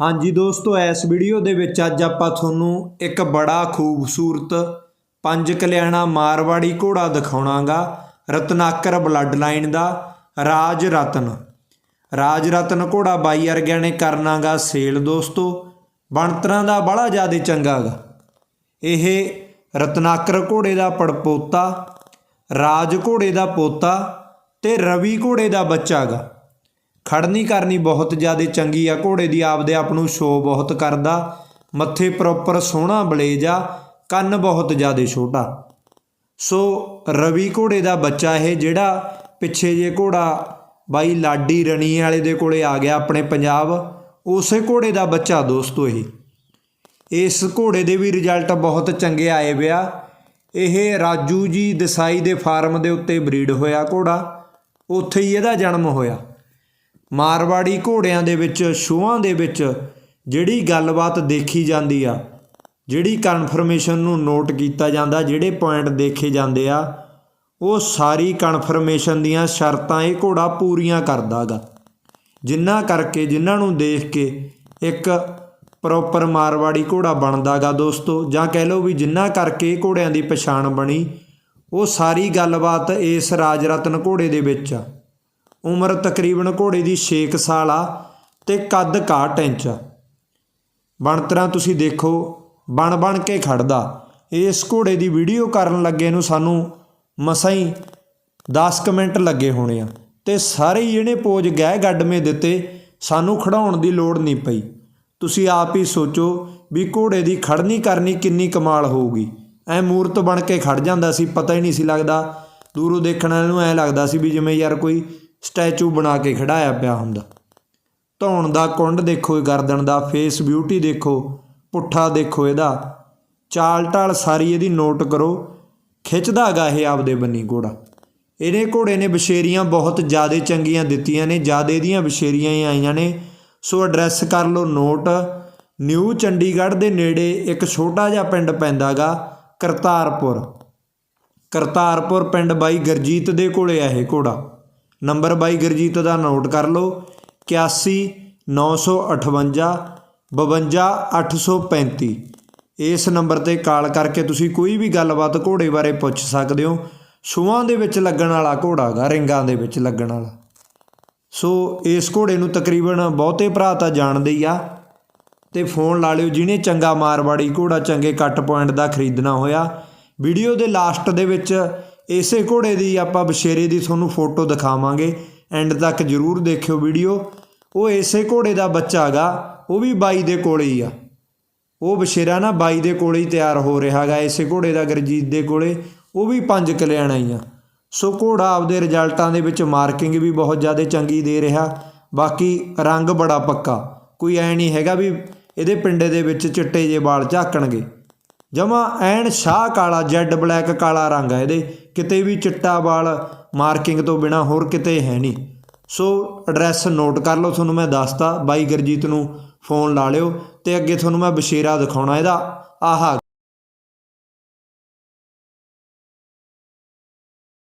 ਹਾਂਜੀ ਦੋਸਤੋ, ਇਸ ਵੀਡੀਓ ਦੇ ਵਿੱਚ ਅੱਜ ਆਪਾਂ ਤੁਹਾਨੂੰ ਇੱਕ ਬੜਾ ਖੂਬਸੂਰਤ ਪੰਜ ਕਲਿਆਣਾ ਮਾਰਵਾੜੀ ਘੋੜਾ ਦਿਖਾਉਣਾਗਾ, ਰਤਨਾਕਰ ਬਲੱਡ ਲਾਈਨ ਦਾ ਰਾਜ ਰਤਨ। ਰਾਜ ਰਤਨ ਘੋੜਾ ਬਾਈ ਵਰਗਿਆਂ ਨੇ ਕਰਨਾਗਾ ਸੇਲ ਦੋਸਤੋ, ਬਣਤਰਾਂ ਦਾ ਬੜਾ ਜ਼ਿਆਦਾ ਚੰਗਾਗਾ। ਇਹ ਰਤਨਾਕਰ ਘੋੜੇ ਦਾ ਪੜਪੋਤਾ, ਰਾਜ ਘੋੜੇ ਦਾ ਪੋਤਾ ਤੇ ਰਵੀ ਘੋੜੇ ਦਾ ਬੱਚਾਗਾ। ਖੜਨੀ ਕਰਨੀ ਬਹੁਤ ਜ਼ਿਆਦਾ ਚੰਗੀ ਆ, ਘੋੜੇ ਦੀ ਆਪਦੇ ਆਪ ਨੂੰ ਸ਼ੋ ਬਹੁਤ ਕਰਦਾ, ਮੱਥੇ ਪ੍ਰੋਪਰ ਸੋਹਣਾ ਬਲੇਜ ਆ, ਕੰਨ ਬਹੁਤ ਜ਼ਿਆਦਾ ਛੋਟਾ। ਸੋ ਰਵੀ ਘੋੜੇ ਦਾ ਬੱਚਾ ਇਹ, ਜਿਹੜਾ ਪਿੱਛੇ ਜੇ ਘੋੜਾ ਬਾਈ ਲਾਡੀ ਰਣੀ ਵਾਲੇ ਦੇ ਕੋਲੇ ਆ ਗਿਆ ਆਪਣੇ ਪੰਜਾਬ, ਉਸੇ ਘੋੜੇ ਦਾ ਬੱਚਾ ਦੋਸਤੋ ਇਹ। ਇਸ ਘੋੜੇ ਦੇ ਵੀ ਰਿਜ਼ਲਟ ਬਹੁਤ ਚੰਗੇ ਆਏ ਵਿਆ ਇਹ ਰਾਜੂ ਜੀ ਦਸਾਈ ਦੇ ਫਾਰਮ ਦੇ ਉੱਤੇ ਬਰੀਡ ਹੋਇਆ ਘੋੜਾ, ਉੱਥੇ ਹੀ ਇਹਦਾ ਜਨਮ ਹੋਇਆ। ਮਾਰਵਾੜੀ ਘੋੜਿਆਂ ਦੇ ਵਿੱਚ ਸ਼ੋਆਂ ਦੇ ਵਿੱਚ ਜਿਹੜੀ ਗੱਲਬਾਤ ਦੇਖੀ ਜਾਂਦੀ ਆ, ਜਿਹੜੀ ਕਨਫਰਮੇਸ਼ਨ ਨੂੰ ਨੋਟ ਕੀਤਾ ਜਾਂਦਾ, ਜਿਹੜੇ ਪੁਆਇੰਟ ਦੇਖੇ ਜਾਂਦੇ ਆ, ਉਹ ਸਾਰੀ ਕਨਫਰਮੇਸ਼ਨ ਦੀਆਂ ਸ਼ਰਤਾਂ ਇਹ ਘੋੜਾ ਪੂਰੀਆਂ ਕਰਦਾਗਾ। ਜਿੰਨਾ ਕਰਕੇ ਜਿਨ੍ਹਾਂ ਨੂੰ ਦੇਖ ਕੇ ਇੱਕ ਪ੍ਰੋਪਰ ਮਾਰਵਾੜੀ ਘੋੜਾ ਬਣਦਾਗਾ ਦੋਸਤੋ, ਜਾਂ ਕਹਿ ਲਓ ਵੀ ਜਿੰਨਾ ਕਰਕੇ ਇਹ ਘੋੜਿਆਂ ਦੀ ਪਛਾਣ ਬਣੀ, ਉਹ ਸਾਰੀ ਗੱਲਬਾਤ ਇਸ ਰਾਜ ਰਤਨ ਘੋੜੇ ਦੇ ਵਿੱਚ ਆ। ਉਮਰ ਤਕਰੀਬਨ ਘੋੜੇ ਦੀ 6 ਸਾਲ ਆ ਤੇ ਕੱਦ 61 ਇੰਚ। ਆ ਬਣਤਰਾਂ ਤੁਸੀਂ ਦੇਖੋ, ਬਣ ਬਣ ਕੇ ਖੜਦਾ। ਇਸ ਘੋੜੇ ਦੀ ਵੀਡੀਓ ਕਰਨ ਲੱਗੇ ਨੂੰ ਸਾਨੂੰ ਮਸਾਂ ਹੀ 10 ਕੁ ਮਿੰਟ ਲੱਗੇ ਹੋਣੇ ਆ ਤੇ ਸਾਰੇ ਹੀ ਇਹਨੇ ਪੋਜ ਗਹਿ ਗੱਡਮੇ ਦਿੱਤੇ, ਸਾਨੂੰ ਖੜਾਉਣ ਦੀ ਲੋੜ ਨਹੀਂ ਪਈ। ਤੁਸੀਂ ਆਪ ਹੀ ਸੋਚੋ ਵੀ ਘੋੜੇ ਦੀ ਖੜਨੀ ਕਰਨੀ ਕਿੰਨੀ ਕਮਾਲ ਹੋਊਗੀ। ਐ ਮੂਰਤ ਬਣ ਕੇ ਖੜ ਜਾਂਦਾ ਸੀ, ਪਤਾ ਹੀ ਨਹੀਂ ਸੀ ਲੱਗਦਾ। ਦੂਰੋਂ ਦੇਖਣ ਵਾਲੇ ਨੂੰ ਐ ਲੱਗਦਾ ਸੀ ਵੀ ਜਿਵੇਂ ਯਾਰ ਕੋਈ ਸਟੈਚੂ ਬਣਾ ਕੇ ਖੜਾਇਆ ਪਿਆ ਹੁੰਦਾ। ਧੌਣ ਦਾ ਕੁੰਡ ਦੇਖੋ, ਇਹ ਗਰਦਨ ਦਾ ਫੇਸ ਬਿਊਟੀ ਦੇਖੋ, ਪੁੱਠਾ ਦੇਖੋ ਇਹਦਾ। ਚਾਲ ਢਾਲ ਸਾਰੀ ਇਹਦੀ ਨੋਟ ਕਰੋ, ਖਿੱਚਦਾ ਹੈਗਾ ਇਹ ਆਪਦੇ ਬੰਨੀ ਘੋੜਾ। ਇਹਨੇ ਘੋੜੇ ਨੇ ਬਸ਼ੇਰੀਆਂ ਬਹੁਤ ਜ਼ਿਆਦਾ ਚੰਗੀਆਂ ਦਿੱਤੀਆਂ ਨੇ, ਜ਼ਿਆਦਾ ਇਹਦੀਆਂ ਬਸ਼ੇਰੀਆਂ ਹੀ ਆਈਆਂ ਨੇ। ਸੋ ਐਡਰੈਸ ਕਰ ਲਓ ਨੋਟ ਨਿਊ ਚੰਡੀਗੜ੍ਹ ਦੇ ਨੇੜੇ ਇੱਕ ਛੋਟਾ ਜਿਹਾ ਪਿੰਡ ਪੈਂਦਾਗਾ ਕਰਤਾਰਪੁਰ। ਕਰਤਾਰਪੁਰ ਪਿੰਡ ਬਾਈ ਗਰਜੀਤ ਦੇ ਕੋਲੇ ਆ ਇਹ ਘੋੜਾ। ਨੰਬਰ ਬਾਈ ਗੁਰਜੀਤ ਦਾ ਨੋਟ ਕਰ ਲਓ। 81 958 52 835 ਇਸ ਨੰਬਰ ਤੇ ਕਾਲ ਕਰਕੇ ਤੁਸੀਂ ਕੋਈ ਵੀ ਗੱਲਬਾਤ ਘੋੜੇ ਬਾਰੇ ਪੁੱਛ ਸਕਦੇ ਹੋ। ਸੂਆਂ ਦੇ ਵਿੱਚ ਲੱਗਣ ਵਾਲਾ ਘੋੜਾ ਗਾ ਰਿੰਗਾਂ ਦੇ ਵਿੱਚ ਲੱਗਣ ਵਾਲਾ। ਸੋ ਇਸ ਘੋੜੇ ਨੂੰ ਤਕਰੀਬਨ ਬਹੁਤੇ ਭਰਾ ਤਾਂ ਜਾਣਦੇ ਹੀ ਆ। ਤੇ ਫੋਨ ਲਾ ਲਿਓ, ਜਿਹਨੇ ਚੰਗਾ ਮਾਰਵਾੜੀ ਘੋੜਾ ਚੰਗੇ ਕੱਟ ਪੁਆਇੰਟ ਦਾ ਖਰੀਦਣਾ ਹੋਇਆ। ਵੀਡੀਓ ਦੇ ਲਾਸਟ ਦੇ ਵਿੱਚ ਇਸੇ ਘੋੜੇ ਦੀ ਆਪਾਂ ਬਸ਼ੇਰੇ ਦੀ ਤੁਹਾਨੂੰ ਫੋਟੋ ਦਿਖਾਵਾਂਗੇ। ਐਂਡ ਤੱਕ ਜਰੂਰ ਦੇਖਿਓ ਵੀਡੀਓ। ਉਹ ਇਸੇ ਘੋੜੇ ਦਾ ਬੱਚਾ ਹੈਗਾ ਉਹ ਵੀ ਬਾਈ ਦੇ ਕੋਲੇ ਹੀ ਆ। ਉਹ ਬਸ਼ੇਰਾ ਨਾ ਬਾਈ ਦੇ ਕੋਲੇ ਹੀ ਤਿਆਰ ਹੋ ਰਿਹਾ ਹੈਗਾ ਇਸੇ ਘੋੜੇ ਦਾ, ਗਰਜੀਤ ਦੇ ਕੋਲੇ। ਉਹ ਵੀ ਪੰਜ ਕਲਿਆਣਾ ਹੀ ਆ। ਸੋ ਘੋੜਾ ਆਪਦੇ ਰਿਜ਼ਲਟਾਂ ਦੇ ਵਿੱਚ ਮਾਰਕਿੰਗ ਵੀ ਬਹੁਤ ਜ਼ਿਆਦਾ ਚੰਗੀ ਦੇ ਰਿਹਾ। ਬਾਕੀ ਰੰਗ ਬੜਾ ਪੱਕਾ। ਕੋਈ ਐ ਨਹੀਂ ਹੈਗਾ ਵੀ ਇਹਦੇ ਪਿੰਡੇ ਦੇ ਵਿੱਚ ਚਿੱਟੇ ਜੇ ਵਾਲ ਝਾਕਣਗੇ। ਜਮਾ ਐਨ ਸ਼ਾਹ ਕਾਲਾ, ਜੈਡ ਬਲੈਕ ਕਾਲਾ ਰੰਗ ਹੈ ਇਹਦੇ। ਕਿਤੇ ਵੀ ਚਿੱਟਾ ਵਾਲ ਮਾਰਕਿੰਗ ਤੋਂ ਬਿਨਾ ਹੋਰ ਕਿਤੇ ਹੈ ਨਹੀਂ। ਸੋ ਐਡਰੈਸ ਨੋਟ ਕਰ ਲਓ, ਤੁਹਾਨੂੰ ਮੈਂ ਦੱਸਤਾ। ਬਾਈ ਗਰਜੀਤ ਨੂੰ ਫੋਨ ਲਾ ਲਿਓ ਤੇ ਅੱਗੇ ਤੁਹਾਨੂੰ ਮੈਂ ਬਸ਼ੇਰਾ ਦਿਖਾਉਣਾ ਇਹਦਾ। ਆਹਾ